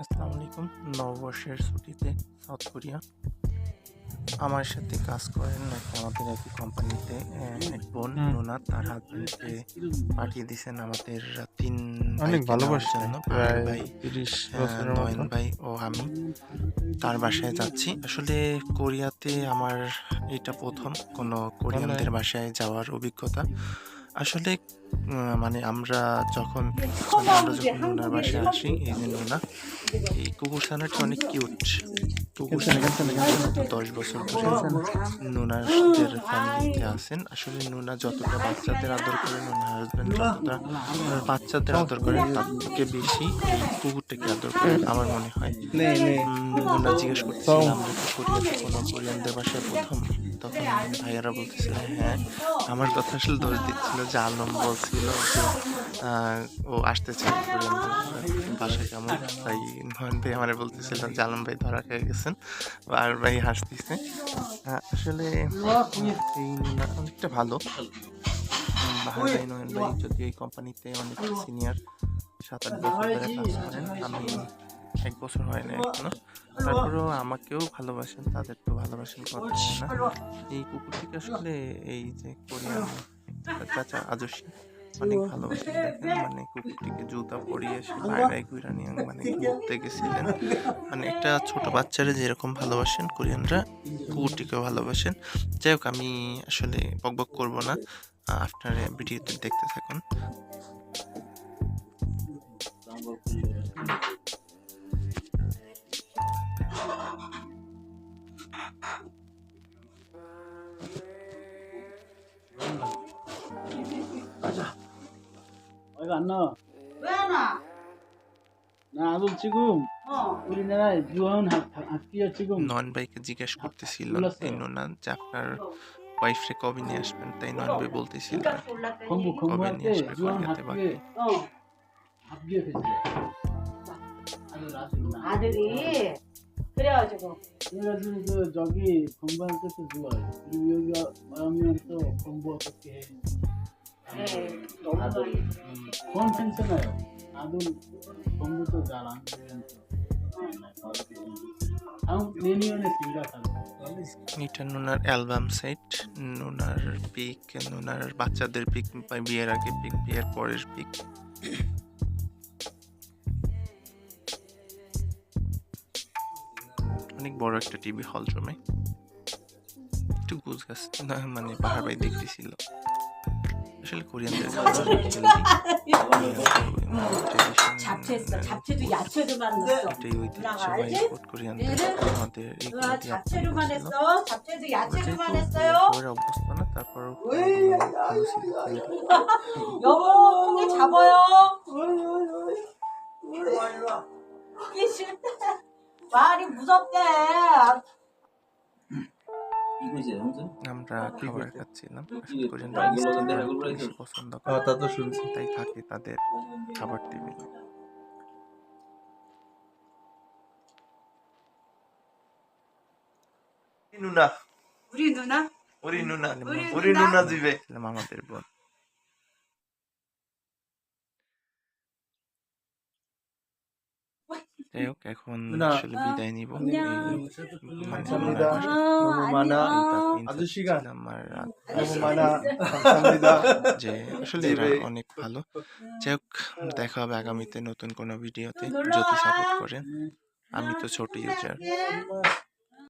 আসসালামু আলাইকুম নববর্ষের ছুটিতে সাউথ কোরিয়া। আমার সাথে কাজ করেন আমাদের একই কোম্পানিতে এক বোন। নোনা তার হাজবেন্ডকে পাঠিয়ে দিয়েছেন আমাদের তিন অনেক ভালোবাসে ভাই নয়ন ভাই ও আমি তার বাসায় যাচ্ছি। আসলে কোরিয়াতে আমার এটা প্রথম। কোনো কোরিয়ানদের বাসায় যাওয়ার অভিজ্ঞতা। আসলে মানে আমরা যখন আমরা যখন নোনার বাসায় আসি এই যে নোনা এই কুকুর ছানাটা অনেক কিউট কুকুর দশ বছর ধরে নোনাদের ফ্যামিলিতে আছেন আসলে নোনা যতটা বাচ্চাদের আদর করে নোনার হাজবেন্ড যতটা বাচ্চাদের আদর করে তার থেকে বেশি এই কুকুরটাকে আদর করে আমার মনে হয়। নোনা জিজ্ঞেস করতেছিলাম কোরিয়াতে কোনো কোরিয়ানদের বাসায় প্রথম? তখন ভাইয়ারা বলতেছিল হ্যাঁ। আমার কথা আসলে দোষ দিচ্ছিল যে আলম বলছিল আহ, ও আসতে চায় কোরিয়ানদের বাসায় কেমন তাই নয়ন ভাই আমার বলতেছিল যে আলম ভাই ধরা খেয়ে গেছেন। আর ভাই হাসতেছে। আসলে এই অনেকটা ভালো। ভাই যদি এই কোম্পানিতে অনেক সিনিয়র সাত আট বছর ধরে কাজ করেন আমি এক বছর হয় না এখনও। তারপরেও আমাকেও ভালোবাসেন তাদের তাদেরকেও ভালোবাসেন কথা না। এই কুকুরটিকে আসলে এই যে কোরিয়ান চাচা আদর্শী অনেক ভালোবাসেন দেখেন মানে কুকুরটিকে জুতা পরিয়ে সে বাইরে ঘুরে নিয়ে মানে ঘুরতে গেছিলেন। মানে একটা ছোট বাচ্চারা যেরকম ভালোবাসেন কোরিয়ানরা কুকুরটিকেও ভালোবাসেন। যাই হোক আমি আসলে বকবক করব না। আপনার ভিডিওতে দেখতে থাকুন। 이거 রান্না? না বলছি গুম নন ভাইকে জিজ্ঞেস করতেছিল এই নোনান যে আপনার ওয়াইফরে কবে নিয়ে আসবেন? তাই নন ভাই বলতেছিল জগি খুম্বা कॉन्फ्रेंस में এটা নুনার অ্যালবাম সেট, নুনার পিক, নুনার বাচ্চাদের পিক বিয়ের আগে পিক, বিয়ের পরের পিক। অনেক বড় একটা টিভি হল রুমে একটু গুছ গাছ মানে পাহাড় বাই দেখতেছিল। 사실 코리안들 음. 잡채했어 잡채도 야채도만났어나알지잡채로만 했어 잡채도 야채로만 했어요 여보잡아요이 말이 무섭대. আমরা খাবার খাচ্ছিলাম পছন্দ হ্যাঁ, তো শুনছি। তাই তাদের খাবার দিবে মানে আমাদের মানে বোন। যাই হোক এখন আসলে বিদায় নিব। আচ্ছা, আচ্ছা, আচ্ছা। যে আসলে অনেক ভালো। যাই হোক দেখা হবে আগামীতে নতুন কোনো ভিডিওতে। যদি সাপোর্ট করেন আমি তো ছোট ইউজার